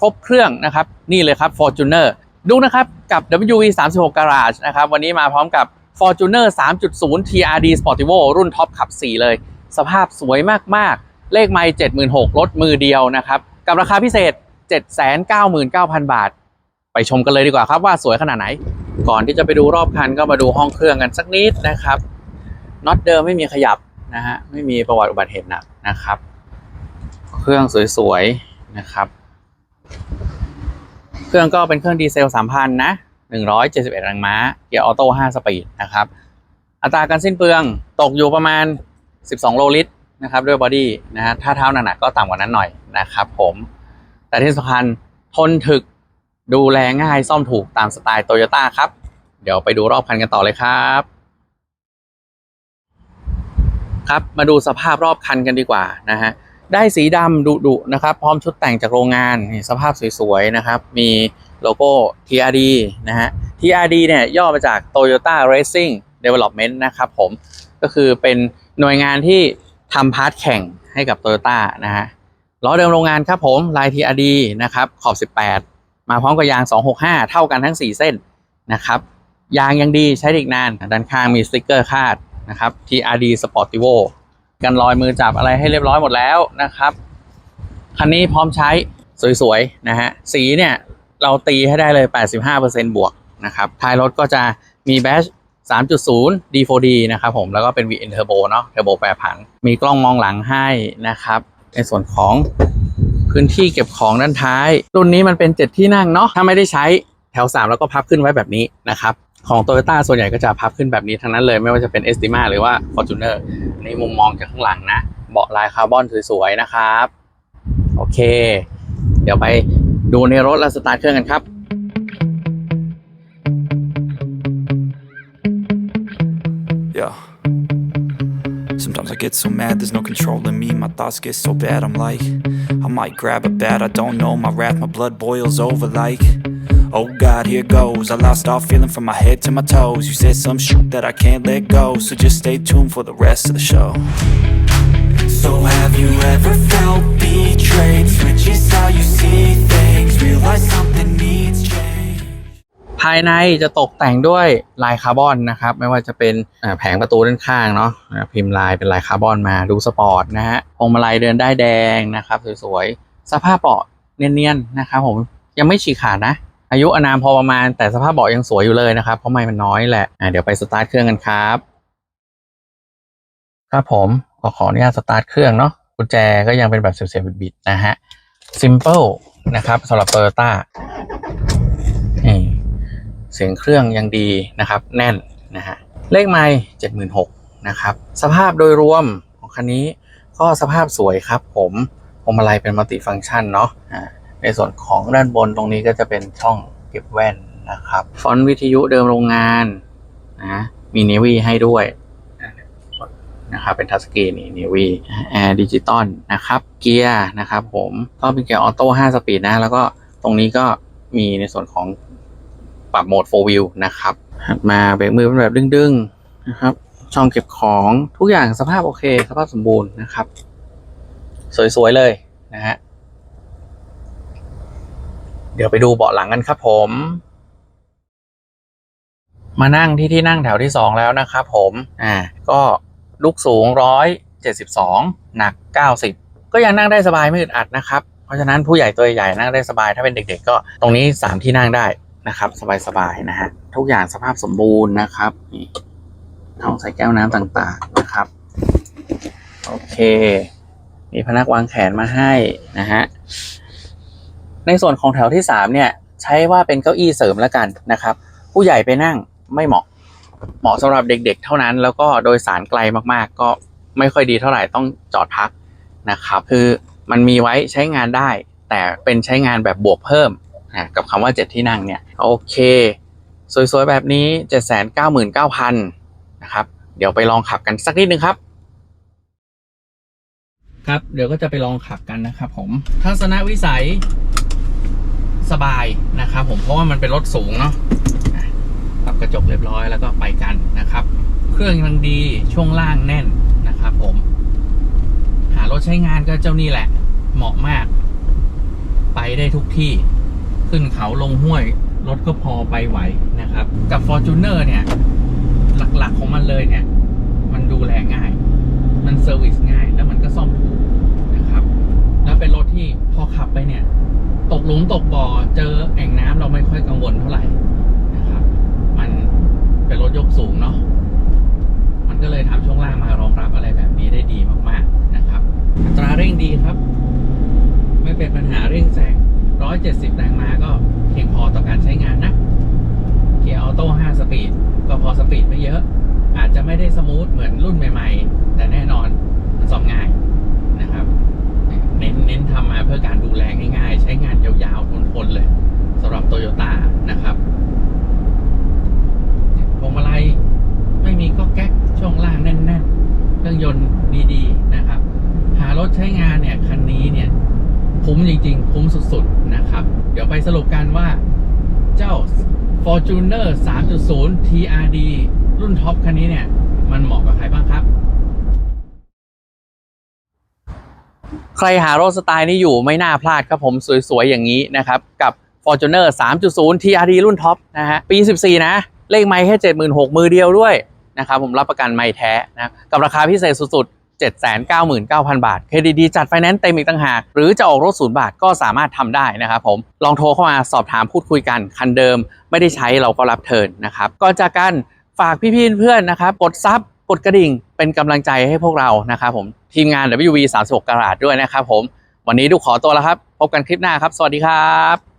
ครบเครื่องนะครับ นี่เลยครับ Fortuner ดูนะครับ กับ WV 3 6 Garage นะครับ วันนี้มาพร้อมกับ Fortuner 3.0 TRD Sportivo รุ่นท็อปขับ 4 เลย สภาพสวยมาก ๆ เลขไม่76,000รถมือเดียวนะครับ กับราคาพิเศษ 799,000 บาท ไปชมกันเลยดีกว่าครับว่าสวยขนาดไหน ก่อนที่จะไปดูรอบคันก็มาดูห้องเครื่องกันสักนิดนะครับน็อตเดิมไม่มีขยับนะฮะไม่มีประวัติอุบัติเหตุหนักนะครับ เครื่องสวยๆนะครับ เครื่องก็เป็นเครื่องดีเซล 3,000 นะ 171 แรงม้า เกียร์ออโต้ 5 สปีดนะครับ อัตราการสิ้นเปลืองตกอยู่ประมาณ 12 โลลิตรนะครับด้วยบอดี้นะฮะถ้าเท้าหนักๆก็ต่ำกว่านั้นหน่อยนะครับผม แต่ที่สำคัญทนถึกดูแลง่ายซ่อมถูกตามสไตล์โตโยต้าครับ เดี๋ยวไปดูรอบคันกันต่อเลยครับ ครับมาดูสภาพรอบคันกันดีกว่านะฮะ ได้สีดำดุดุๆนะครับ พร้อมชุดแต่งจากโรงงานนสภาพสวยๆนะครับ มีโลโก้ TRD นะฮะ TRD เนี่ยย่อมาจาก Toyota Racing Development นะครับผมก็คือเป็นหน่วยงานที่ทำพาร์ทแข่งให้กับ Toyota นะฮะล้อเดิมโรงงานครับผมลาย TRD นะครับขอบ 18 มาพร้อมกับยาง 265 เท่ากันทั้ง 4 เส้นนะครับยางยังดีใช้ได้อีกนาน ด้านข้างมีสติกเกอร์คาดนะครับ TRD Sportivo กันรอยมือจับอะไรให้เรียบร้อยหมดแล้วนะครับคันนี้พร้อมใช้สวยๆนะฮะสีเนี่ยเราตีให้ได้เลย 85%บวกนะครับท้ายรถก็จะมีแบช3.0 D4D นะครับผมแล้วก็เป็น VN Turbo เนาะ Turbo แปรผัน มีกล้องมองหลังให้นะครับ ในส่วนของพื้นที่เก็บของด้านท้าย รุ่นนี้มันเป็น 7 ที่นั่งเนาะถ้าไม่ได้ใช้แถว 3 แล้วก็พับขึ้นไว้แบบนี้นะครับ ของโตโยต้าส่วนใหญ่ก็จะพับขึ้นแบบนี้ทั้งนั้นเลย ไม่ว่าจะเป็นเอสติมาหรือว่าฟอร์จูเนอร์นี่มุมมองจากข้างหลังนะ เบาะลายคาร์บอนสวยๆนะครับ โอเค เดี๋ยวไปดูในรถแล้วสตาร์ทเครื่องกันครับเดี๋ย Sometimes I get so mad, there's no control in me. My thoughts get so bad, I'm like, I might grab a bat, I don't know. My wrath, my blood boils over like. Oh God, here goes. I lost all feeling from my head to my toes. You said some shit that I can't let go, so just stay tuned for the rest of the show. So have you ever felt betrayed? Switches how you see things, realize something needs change. ภายในจะตกแต่งด้วยลายคาร์บอนนะครับ ไม่ว่าจะเป็นอ่าแผงประตูด้านข้างเนาะอ่าพิมพ์ลายเป็นลายคาร์บอนมาดูสปอร์ตนะฮะพวงมาลัยเดินได้ายแดงนะครับ สวยๆสภาพเบาะเนียนๆนะครับผมยังไม่ฉีกขาดนะ อายุอนามพอประมาณแต่สภาพเบาะยังสวยอยู่เลยนะครับ เพราะไม่มันน้อยแหละอ่าเดี๋ยวไปสตาร์ทเครื่องกันครับครับผมก็ขออนุญาตสตาร์ทเครื่องเนาะกุญแจก็ยังเป็นแบบเสียบๆบิดๆนะฮะ simple นะครับสำหรับ Toyota นี่เสียงเครื่องยังดีนะครับ แน่นนะฮะเลขไม่เจ็ดหมื่นหกนะครับ สภาพโดยรวมของคันนี้ก็สภาพสวยครับผมพวงมาลัยเป็นมัลติฟังก์ชันเนาะ ในส่วนของด้านบนตรงนี้ก็จะเป็นช่องเก็บแว่นนะครับ ฟอนต์วิทยุเดิมโรงงานนะมีเนวีให้ด้วยนะครับเป็นทัชสกรีนนี่นิวีแอร์ดิจิตอลนะครับเกียร์นะครับผมก็เป็นเกียร์ออโต้5สปีดนะ แล้วก็ตรงนี้ก็มีในส่วนของปรับโหมด4 wheel นะครับหันมาเบรกมือเป็นแบบดึงๆนะครับ ช่องเก็บของทุกอย่างสภาพโอเค สภาพสมบูรณ์นะครับ สวยๆเลยนะฮะ เดี๋ยวไปดูเบาะหลังกันครับผม มานั่งที่ที่นั่งแถวที่สองแล้วนะครับผมอ่าก็ลูกสูงร้อยเจ็ดสิบสองหนักเก้าสิบก็ยังนั่งได้สบายไม่อึดอัดนะครับเพราะฉะนั้นผู้ใหญ่ตัวใหญ่นั่งได้สบาย ถ้าเป็นเด็ก ๆ ก็ตรงนี้สามที่นั่งได้นะครับ สบายๆนะฮะทุกอย่างสภาพสมบูรณ์นะครับนี่ห้องใส่แก้วน้ำต่างๆนะครับ โอเค มีพนักวางแขนมาให้นะฮะ ในส่วนของแถวที่สามเนี่ย ใช้ว่าเป็นเก้าอี้เสริมแล้วกันนะครับ ผู้ใหญ่ไปนั่งไม่เหมาะ เหมาะสำหรับเด็กๆ เท่านั้น แล้วก็โดยสารไกลมากๆ ก็ไม่ค่อยดีเท่าไหร่ต้องจอดพักนะครับคือมันมีไว้ใช้งานได้ แต่เป็นใช้งานแบบบวกเพิ่มนะกับคำว่า 7 ที่นั่งเนี่ยโอเค สวยๆ แบบนี้ 799,000นะครับเดี๋ยวไปลองขับกันสักนิดนึงครับครับ เดี๋ยวก็จะไปลองขับกันนะครับผม ทัศนวิสัย สบายนะครับผมเพราะว่ามันเป็นรถสูงเนาะปรับกระจกเรียบร้อยแล้วก็ไปกันนะครับ เครื่องยังดีช่วงล่างแน่นนะครับผม หารถใช้งานก็เจ้านี่แหละ เหมาะมาก ไปได้ทุกที่ขึ้นเขาลงห้วย รถก็พอไปไหวนะครับ กับ Fortuner เนี่ย หลักๆของมันเลยเนี่ย มันดูแลง่าย มันเซอร์วิสง่าย แล้วมันก็ซ่อมถูกนะครับ แล้วเป็นรถที่พอขับไปเนี่ย ตก หลุมตกบ่อเจอแอ่งน้ำเราไม่ค่อยกังวลเท่าไหร่นะครับ มันเป็นรถยกสูงเนาะมันก็เลยทำช่วงล่างมารองรับอะไรแบบนี้ได้ดีมากๆนะครับอัตราเร่งดีครับ ไม่เป็นปัญหาเร่งแซง170แรงม้าก็เพียงพอต่อการใช้งานนะเกียร์ออโต้5สปีดก็พอสปีดไม่เยอะ อาจจะไม่ได้สมูทเหมือนรุ่นใหม่ ๆ แต่แน่นอนมันซ่อมง่ายนะครับ เน้นเน้นทำมาเพื่อการดูแลง่ายๆ ใช้งานยาวๆทนๆเลยสำหรับโตโยต้านะครับพวงมาลัยไม่มีก็แก๊กช่วงล่างแน่นๆ เครื่องยนต์ดีๆนะครับ หาร ถใช้งานเนี่ยคันนี้เนี่ยคุ้มจริงๆ คุ้มสุดๆนะครับ เดี๋ยวไปสรุปกันว่าเจ้า Fortuner 3.0 TRD รุ่นท็อปคันนี้เนี่ย มันเหมาะกับใครบ้างครับ ใครหารถสไตล์นี้อยู่ไม่น่าพลาดครับผมสวยๆ อย่างนี้นะครับ กับ Fortuner 3.0 TRD รุ่นท็อปนะฮะ ปี 14 นะ เลขไม้แค่ 76,000 มือเดียวด้วยนะครับ ผมรับประกันไม่แท้นะ กับราคาพิเศษสุดๆ 799,000 บาท เครดิตดีจัดไฟแนนซ์เต็มอีกต่างหาก หรือจะออกรถศูนย์บาทก็สามารถทำได้นะครับผม ลองโทรเข้ามาสอบถามพูดคุยกัน คันเดิมไม่ได้ใช้เราก็รับเทิร์นนะครับ ก็จากกันฝากพี่ๆเพื่อนๆนะครับ กดซับกดกระดิ่งเป็นกำลังใจให้พวกเรานะครับผม ทีมงาน WV 36กราดด้วยนะครับผม วันนี้ดูขอตัวแล้วครับ พบกันคลิปหน้าครับ สวัสดีครับ